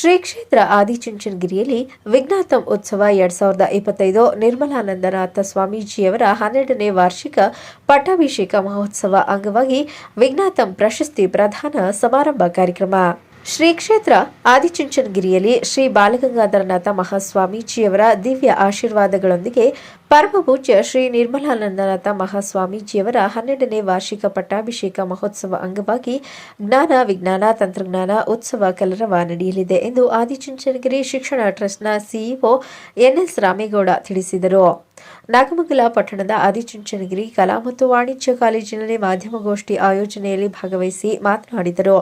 ಶ್ರೀ ಕ್ಷೇತ್ರ ಆದಿಚುಂಚನಗಿರಿಯಲ್ಲಿ ವಿಜ್ಞಾತಂ ಉತ್ಸವ ಎರಡ್ ಸಾವಿರದ ಇಪ್ಪತ್ತೈದು ನಿರ್ಮಲಾನಂದನಾಥ ಸ್ವಾಮೀಜಿಯವರ ಹನ್ನೆರಡನೇ ವಾರ್ಷಿಕ ಪಟ್ಟಾಭಿಷೇಕ ಮಹೋತ್ಸವ ಅಂಗವಾಗಿ ವಿಜ್ಞಾತಂ ಪ್ರಶಸ್ತಿ ಪ್ರಧಾನ ಸಮಾರಂಭ ಕಾರ್ಯಕ್ರಮ. ಶ್ರೀ ಕ್ಷೇತ್ರ ಆದಿಚುಂಚನಗಿರಿಯಲ್ಲಿ ಶ್ರೀ ಬಾಲಗಂಗಾಧರನಾಥ ಮಹಾಸ್ವಾಮೀಜಿಯವರ ದಿವ್ಯ ಆಶೀರ್ವಾದಗಳೊಂದಿಗೆ ಪರಮ ಪೂಜ್ಯ ಶ್ರೀ ನಿರ್ಮಲಾನಂದನಾಥ ಮಹಾಸ್ವಾಮೀಜಿಯವರ ಹನ್ನೆರಡನೇ ವಾರ್ಷಿಕ ಪಟ್ಟಾಭಿಷೇಕ ಮಹೋತ್ಸವ ಅಂಗವಾಗಿ ಜ್ಞಾನ, ವಿಜ್ಞಾನ, ತಂತ್ರಜ್ಞಾನ ಉತ್ಸವ ಕಲರವ ನಡೆಯಲಿದೆ ಎಂದು ಆದಿಚುಂಚನಗಿರಿ ಶಿಕ್ಷಣ ಟ್ರಸ್ಟ್ನ ಸಿಇಒ ಎನ್ಎಸ್ ರಾಮೇಗೌಡ ತಿಳಿಸಿದರು. ನಾಗಮಂಗಲ ಪಟ್ಟಣದ ಆದಿಚುಂಚನಗಿರಿ ಕಲಾ ಮತ್ತು ವಾಣಿಜ್ಯ ಕಾಲೇಜಿನಲ್ಲಿ ಮಾಧ್ಯಮಗೋಷ್ಠಿ ಆಯೋಜನೆಯಲ್ಲಿ ಭಾಗವಹಿಸಿ ಮಾತನಾಡಿದರು.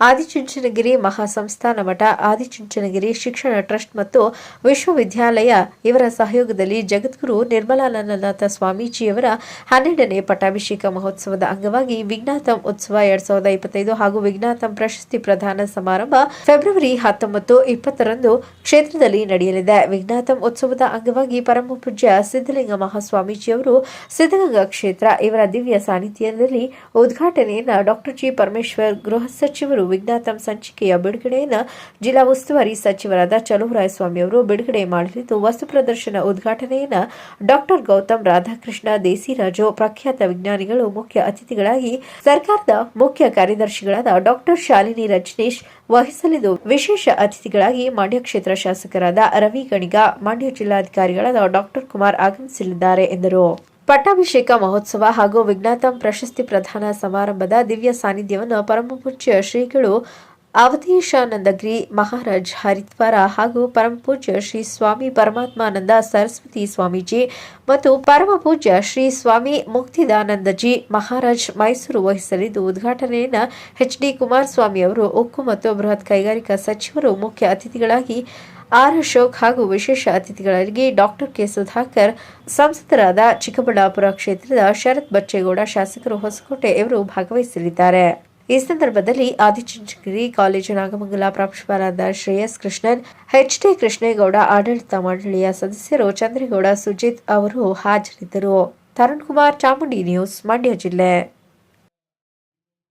ಆದಿಚುಂಚನಗಿರಿ ಮಹಾಸಂಸ್ಥಾನ ಮಠ, ಆದಿಚುಂಚನಗಿರಿ ಶಿಕ್ಷಣ ಟ್ರಸ್ಟ್ ಮತ್ತು ವಿಶ್ವವಿದ್ಯಾಲಯ ಇವರ ಸಹಯೋಗದಲ್ಲಿ ಜಗದ್ಗುರು ನಿರ್ಮಲಾನಂದನಾಥ ಸ್ವಾಮೀಜಿಯವರ ಹನ್ನೆರಡನೇ ಪಟ್ಟಾಭಿಷೇಕ ಮಹೋತ್ಸವದ ಅಂಗವಾಗಿ ವಿಜ್ಞಾತಂ ಉತ್ಸವ ಎರಡ್ ಸಾವಿರದ ಇಪ್ಪತ್ತೈದು ಹಾಗೂ ವಿಜ್ಞಾತಂ ಪ್ರಶಸ್ತಿ ಪ್ರದಾನ ಸಮಾರಂಭ ಫೆಬ್ರವರಿ ಹತ್ತೊಂಬತ್ತು ಇಪ್ಪತ್ತರಂದು ಕ್ಷೇತ್ರದಲ್ಲಿ ನಡೆಯಲಿದೆ. ವಿಜ್ಞಾತಂ ಉತ್ಸವದ ಅಂಗವಾಗಿ ಪರಮ ಪೂಜ್ಯ ಸಿದ್ದಲಿಂಗ ಮಹಾಸ್ವಾಮೀಜಿಯವರು ಸಿದ್ಧಗಂಗಾ ಕ್ಷೇತ್ರ ಇವರ ದಿವ್ಯ ಸಾನ್ನಿಧ್ಯದಲ್ಲಿ ಉದ್ಘಾಟನೆಯನ್ನು ಡಾಕ್ಟರ್ ಜಿ ಪರಮೇಶ್ವರ್ ಗೃಹ ಸಚಿವರು ವಿಜ್ಞಾತಂ ಸಂಚಿಕೆಯ ಬಿಡುಗಡೆಯನ್ನು ಜಿಲ್ಲಾ ಉಸ್ತುವಾರಿ ಸಚಿವರಾದ ಚಲುವರಾಯಸ್ವಾಮಿ ಅವರು ಬಿಡುಗಡೆ ಮಾಡಲಿದ್ದು ವಸ್ತು ಪ್ರದರ್ಶನ ಉದ್ಘಾಟನೆಯನ್ನ ಡಾಕ್ಟರ್ ಗೌತಮ್ ರಾಧಾಕೃಷ್ಣ ದೇಸಿರಾಜು ಪ್ರಖ್ಯಾತ ವಿಜ್ಞಾನಿಗಳು, ಮುಖ್ಯ ಅತಿಥಿಗಳಾಗಿ ಸರ್ಕಾರದ ಮುಖ್ಯ ಕಾರ್ಯದರ್ಶಿಗಳಾದ ಡಾಕ್ಟರ್ ಶಾಲಿನಿ ರಜನೀಶ್ ವಹಿಸಲಿದ್ದು, ವಿಶೇಷ ಅತಿಥಿಗಳಾಗಿ ಮಂಡ್ಯ ಕ್ಷೇತ್ರ ಶಾಸಕರಾದ ರವಿ ಗಣಿಗ, ಮಂಡ್ಯ ಜಿಲ್ಲಾಧಿಕಾರಿಗಳಾದ ಡಾಕ್ಟರ್ ಕುಮಾರ್ ಆಗಮಿಸಲಿದ್ದಾರೆ ಎಂದರು. ಪಟ್ಟಾಭಿಷೇಕ ಮಹೋತ್ಸವ ಹಾಗೂ ವಿಜ್ಞಾತಂ ಪ್ರಶಸ್ತಿ ಪ್ರದಾನ ಸಮಾರಂಭದ ದಿವ್ಯ ಸಾನ್ನಿಧ್ಯವನ್ನು ಪರಮಪೂಜ್ಯ ಶ್ರೀಗಳು ಅವಧೇಶಾನಂದಗಿರಿ ಮಹಾರಾಜ್ ಹರಿದ್ವಾರ ಹಾಗೂ ಪರಮಪೂಜ್ಯ ಶ್ರೀ ಸ್ವಾಮಿ ಪರಮಾತ್ಮಾನಂದ ಸರಸ್ವತಿ ಸ್ವಾಮೀಜಿ ಮತ್ತು ಪರಮಪೂಜ್ಯ ಶ್ರೀ ಸ್ವಾಮಿ ಮುಕ್ತಿದಾನಂದಜಿ ಮಹಾರಾಜ್ ಮೈಸೂರು ವಹಿಸಲಿದ್ದು ಉದ್ಘಾಟನೆಯನ್ನು ಎಚ್ ಡಿ ಕುಮಾರಸ್ವಾಮಿ ಅವರು, ಉಕ್ಕು ಮತ್ತು ಬೃಹತ್ ಕೈಗಾರಿಕಾ ಸಚಿವರು, ಮುಖ್ಯ ಅತಿಥಿಗಳಾಗಿ ಆರ್ ಅಶೋಕ್ ಹಾಗೂ ವಿಶೇಷ ಅತಿಥಿಗಳಾಗಿ ಡಾಕ್ಟರ್ ಕೆ ಸುಧಾಕರ್, ಸಂಸದರಾದ ಚಿಕ್ಕಬಳ್ಳಾಪುರ ಕ್ಷೇತ್ರದ ಶರತ್ ಬಚ್ಚೇಗೌಡ, ಶಾಸಕರು ಹೊಸಕೋಟೆ ಇವರು ಭಾಗವಹಿಸಲಿದ್ದಾರೆ. ಈ ಸಂದರ್ಭದಲ್ಲಿ ಆದಿಚುಂಚಗಿರಿ ಕಾಲೇಜು ನಾಗಮಂಗಲ ಪ್ರಾಂಶುಪಾಲರಾದ ಶ್ರೇಯಸ್ ಕೃಷ್ಣನ್, ಎಚ್ ಡಿ ಕೃಷ್ಣೇಗೌಡ, ಆಡಳಿತ ಮಂಡಳಿಯ ಸದಸ್ಯರು ಚಂದ್ರೇಗೌಡ ಸುಜಿತ್ ಅವರು ಹಾಜರಿದ್ದರು. ತರುಣ್ ಕುಮಾರ್ ಚಾಮುಂಡಿ ನ್ಯೂಸ್ ಮಂಡ್ಯ ಜಿಲ್ಲೆ.